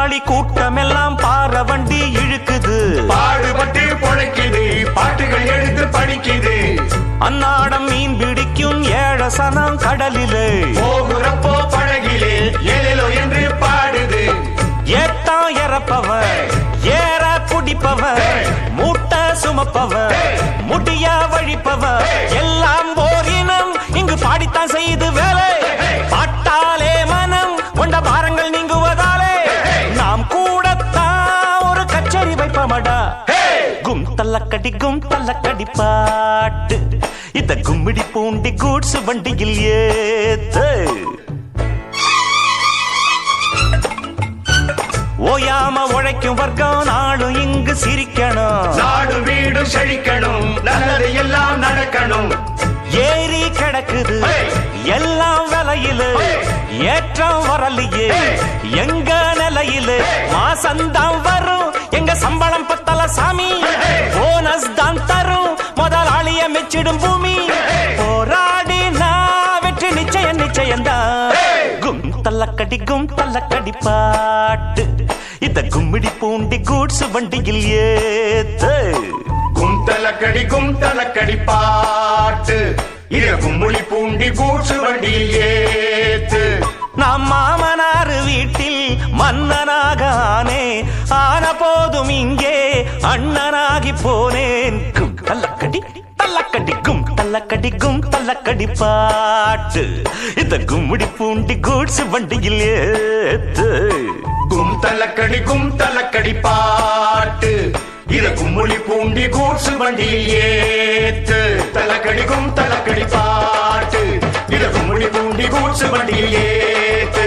முதலாளி கூட்டமெல்லாம் பார வண்டி இழுக்குது. பாடுபட்டு பொழைக்குது பாட்டுகள் எடுத்து படிக்குது. அன்னாடம் மீன் பிடிக்கும் ஏழசனம் கடலிலே. போகுறப்போ படகிலே ஏலேலோ என்று பாடுது. ஏத்தான் இறப்பவன் ஏற குடிப்பவன் மூட்டை சுமப்பவன் கும் தள்ளக்கடி பாட்டு இந்த கும்மிடி பூண்டி கூட்ஸ் வண்டியில் ஏத்து. ஓயாம உழைக்கும் வர்க்கம் நாளும் இங்கு சிரிக்கணும். நாடு வீடு செழிக்கணும். நல்லது எல்லாம் நடக்கணும். ஏறி கிடக்குது! எல்லாம் விலையில! ஏற்றம் வரலையே! எங்க நிலையில! மாசந்தான் வரும். முதலாளிய மெச்சிடும் பூமி! போராடி நான் வெற்றி நிச்சயம் நிச்சயம்தான் Hey! கும் தள்ளக்கடி கும் தள்ளக்கடி பாட்டு. இந்த கும்மிடி பூண்டி கூட்ஸ் வண்டியில் ஏத்து. கும்தலக்கடி கும்தலக்கடி பாட்டு. இது கும்முளி பூண்டி கூச்சு வண்டியில் ஏத்து. நாம் மாமனார் வீட்டில் மன்னனாக ஆனே ஆன போதும் இங்கே அண்ணனாகி போனேன். கும் தள்ளக்கடி தள்ளக்கடி கும் தள்ளக்கடி கும் பாட்டு. இந்த கும்முடி பூண்டி கூட்ஸ் வண்டியில் ஏத்து. கும்தலக்கடி கும்தலக்கடி பாட்டு. இத கும்முடி பூண்டி கூட்ஸ் வண்டியில் ஏத்து. தலக்கடி கும்தலக்கடி பாட்டு. இத கும்முடி பூண்டி கூட்ஸ் வண்டியில் ஏத்து.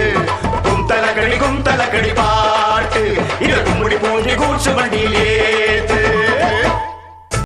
கும்தலக்கடி கும்தலக்கடி பாட்டு. இத கும்முடி பூண்டி கூட்ஸ் வண்டியில் ஏத்து.